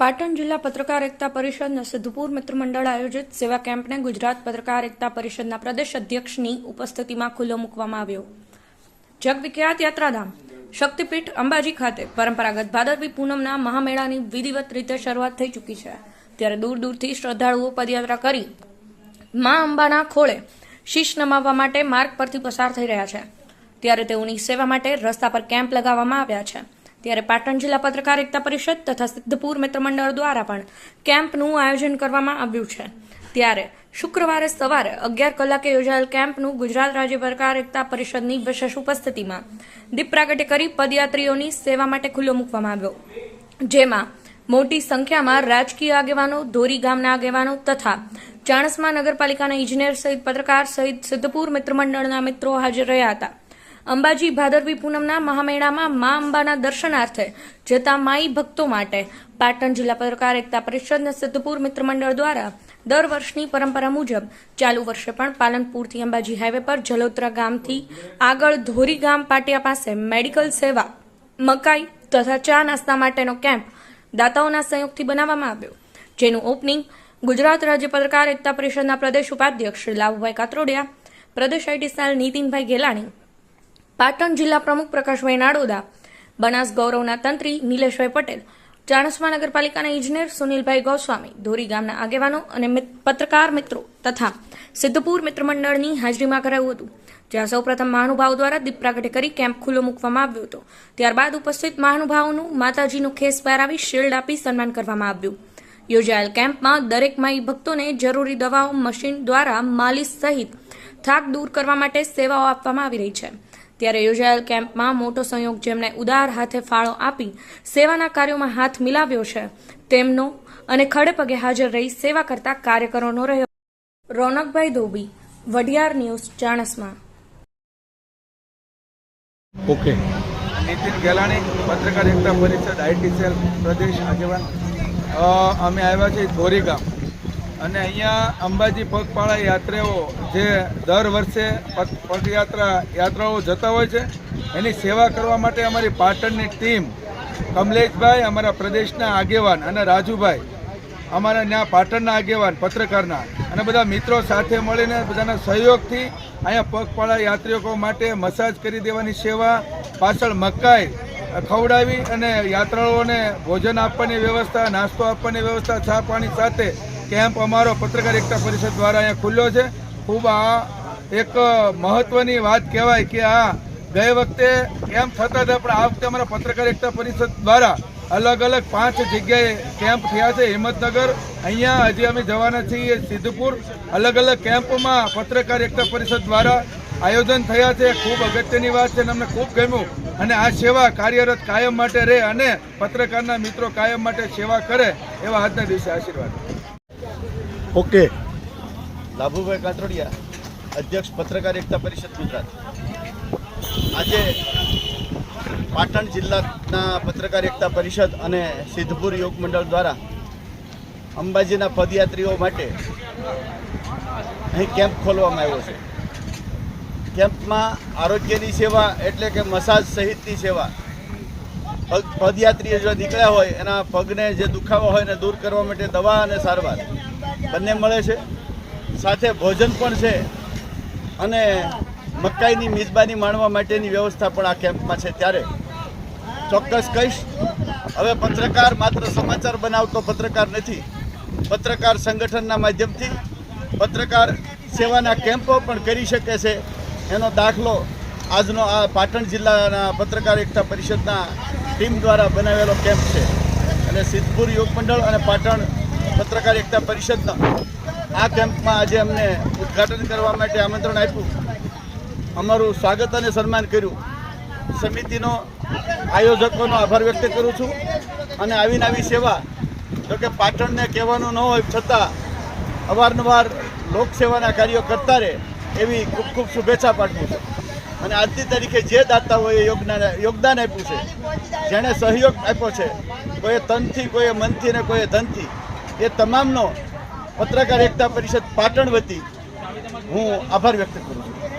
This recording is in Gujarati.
પાટણ જિલ્લા પત્રકાર એકતા પરિષદના સિદ્ધપુર મિત્ર મંડળ આયોજિત સેવા કેમ્પને ગુજરાત પત્રકાર એકતા પરિષદના પ્રદેશ અધ્યક્ષની ઉપસ્થિતિમાં ખુલ્લો મૂકવામાં આવ્યો. જગવિખ્યાત યાત્રાધામ, શક્તિપીઠ અંબાજી ખાતે પરંપરાગત ભાદરવી પૂનમના મહામેળાની વિધિવત રીતે શરૂઆત થઈ ચૂકી છે. ત્યારે દૂર દૂરથી શ્રદ્ધાળુઓ પદયાત્રા કરી મા અંબાના ખોળે શીશ નમાવવા માટે માર્ગ પરથી પસાર થઈ રહ્યા છે. ત્યારે તેઓની સેવા માટે રસ્તા પર કેમ્પ લગાવવામાં આવ્યા છે. ત્યારે પાટણ જિલ્લા પત્રકાર એકતા પરિષદ તથા સિદ્ધપુર મિત્ર મંડળ દ્વારા પણ કેમ્પનું આયોજન કરવામાં આવ્યું છે. ત્યારે શુક્રવારે સવારે અગિયાર કલાકે યોજાયેલ કેમ્પનું ગુજરાત રાજ્ય પત્રકાર એકતા પરિષદની વિશેષ ઉપસ્થિતિમાં દીપ પ્રાગટ્ય કરી પદયાત્રીઓની સેવા માટે ખુલ્લો મૂકવામાં આવ્યો. જેમાં મોટી સંખ્યામાં રાજકીય આગેવાનો, ધોરી ગામના આગેવાનો તથા ચાણસ્મા નગરપાલિકાના ઇજનેર સહિત પત્રકાર સહિત સિદ્ધપુર મિત્રમંડળના મિત્રો હાજર રહ્યા હતા. અંબાજી ભાદરવી પૂનમના મહામેળામાં મા અંબાના દર્શનાર્થે જતા માઈ ભક્તો માટે પાટણ જિલ્લા પત્રકાર એકતા પરિષદના સિદ્ધપુર મિત્ર મંડળ દ્વારા દર વર્ષની પરંપરા મુજબ ચાલુ વર્ષે પણ પાલનપુરથી અંબાજી હાઈવે પર જલોત્રા ગામથી આગળ ધોરી ગામ પાટિયા પાસે મેડિકલ સેવા, મકાઈ તથા ચા નાસ્તા માટેનો કેમ્પ દાતાઓના સહયોગથી બનાવવામાં આવ્યો, જેનું ઓપનિંગ ગુજરાત રાજ્ય પત્રકાર એકતા પરિષદના પ્રદેશ ઉપાધ્યક્ષ શ્રી લાભુભાઈ કાત્રોડિયા, પ્રદેશ આઈટી સેલ નીતિનભાઈ ગેલાણી પાટણ જિલ્લા પ્રમુખ પ્રકાશભાઈ નાડોદા બનાસ ગૌરવના તંત્રી નિલેશભાઈ પટેલ, ચાણસ્મા નગરપાલિકાના ઇજનેર સુનિલભાઈ ગોસ્વામી, ધોરી ગામના આગેવાનો અને પત્રકાર મિત્રો તથા સિદ્ધપુર મિત્રમંડળની હાજરીમાં કરાયું હતું, જ્યાં સૌપ્રથમ મહાનુભાવ દ્વારા દીપ પ્રાગટ્ય કરી કેમ્પ ખુલ્લો મૂકવામાં આવ્યો હતો. ત્યારબાદ ઉપસ્થિત મહાનુભાવોનું માતાજીનું ખેસ પહેરાવી શિલ્ડ આપી સન્માન કરવામાં આવ્યું. યોજાયેલ કેમ્પમાં દરેક માઈ ભક્તોને જરૂરી દવાઓ, મશીન દ્વારા માલિશ સહિત થાક દૂર કરવા માટે સેવાઓ આપવામાં આવી રહી છે. ત્યારે યોજાયેલ કેમ્પમાં મોટો સંયોગ જેમણે ઉદાર હાથે ફાળો આપી સેવાના કાર્યોમાં હાથ મિલાવ્યો છે, તેમનો અને ખડે પગે હાજર રહી સેવા કરતા કાર્યકરોનો રહ્યો. રોનકભાઈ ધોબી, વઢિયાર ન્યૂઝ, ચાણસમાં. ઓકે. નીતિન ગેલાણી, પત્રકાર એકતા પરિષદ, આઈટી સેલ, પ્રદેશ આગેવાન. અમે આવ્યા છીએ ધોરી ગામ. અને અહીંયા અંબાજી પગપાળા યાત્રાઓ જે દર વર્ષે પગ- પગયાત્રા યાત્રાઓ જતા હોય છે, એની સેવા કરવા માટે અમારી પાટણની ટીમ કમલેશભાઈ, અમારા પ્રદેશના આગેવાન અને રાજુભાઈ, અમારા ત્યાં પાટણના આગેવાન, પત્રકારના અને બધા મિત્રો સાથે મળીને બધાના સહયોગથી અહીંયા પગપાળા યાત્રિકો માટે મસાજ કરી દેવાની સેવા, પાછળ મકાઈ ખવડાવી અને યાત્રાળુઓને ભોજન આપવાની વ્યવસ્થા, નાસ્તો આપવાની વ્યવસ્થા, ચા પાણી સાથે કેમ્પ અમારો પત્રકાર એકતા પરિષદ દ્વારા અહીંયા ખુલ્લો છે. ખૂબ આ એક મહત્વની વાત કહેવાય કે આ ગઈ વખતે કેમ્પ થતા હતા, પણ આ વખતે અમારા પત્રકાર એકતા પરિષદ દ્વારા અલગ અલગ પાંચ જગ્યાએ કેમ્પ થયા છે. હિંમતનગર, અહીંયા હજી અમે જવાના છીએ, સિદ્ધપુર, અલગ અલગ કેમ્પમાં પત્રકાર એકતા પરિષદ દ્વારા આયોજન થયા છે. ખૂબ અગત્યની વાત છે અને અમને ખૂબ ગમ્યું. અને આ સેવા કાર્યરત કાયમ માટે રહે અને પત્રકારના મિત્રો કાયમ માટે સેવા કરે એવા આજના દિવસે આશીર્વાદ. ઓકે. લાભુભાઈ કાતરોડિયા અધ્યક્ષ પત્રકાર એકતા પરિષદ ગુજરાત. આજે પાટણ જિલ્લાના પત્રકાર એકતા પરિષદ અને સિદ્ધપુર યોગ મંડળ દ્વારા અંબાજીના પદયાત્રીઓ માટે અહીં કેમ્પ ખોલવામાં આવ્યો છે. કેમ્પમાં આરોગ્યની સેવા એટલે કે મસાજ સહિતની સેવા. પગ, પદયાત્રીઓ જો નીકળ્યા હોય, એના પગને જે દુખાવો હોય એને દૂર કરવા માટે દવા અને સારવાર. બંને મળે છે. સાથે ભોજન પણ છે. અને મકાઈની મિજબાની માણવા માટેની વ્યવસ્થા પણ આ કેમ્પમાં છે. ત્યારે ચોક્કસ કહીશ, હવે પત્રકાર માત્ર સમાચાર બનાવતો પત્રકાર નથી. પત્રકાર સંગઠનના માધ્યમથી પત્રકાર સેવાના કેમ્પો પણ કરી શકે છે. એનો દાખલો આજનો આ પાટણ જિલ્લાના પત્રકાર એકતા પરિષદના ટીમ દ્વારા બનાવેલો કેમ્પ છે. અને સિદ્ધપુર યોગ મંડળ અને પાટણ પત્રકાર એકતા પરિષદના આ કેમ્પમાં આજે અમને ઉદ્ઘાટન કરવા માટે આમંત્રણ આપ્યું. અમારું સ્વાગત અને સન્માન કર્યું. સમિતિનો આયોજકોનો આભાર વ્યક્ત કરું છું અને આવીને આવી સેવા, જો કે પાટણને કહેવાનું ન હોય છતાં અવારનવાર લોકસેવાના કાર્યો કરતા રહે એવી ખૂબ ખૂબ શુભેચ્છા પાઠવું છું. અને આજની તારીખે જે દાતાઓએ યોગદાન યોગદાન આપ્યું છે. જેણે સહયોગ આપ્યો છે, કોઈએ તનથી, કોઈએ મનથી ને કોઈએ ધનથી. એ તમામનો પત્રકાર એકતા પરિષદ પાટણ વતી હું આભાર વ્યક્ત કરું છું.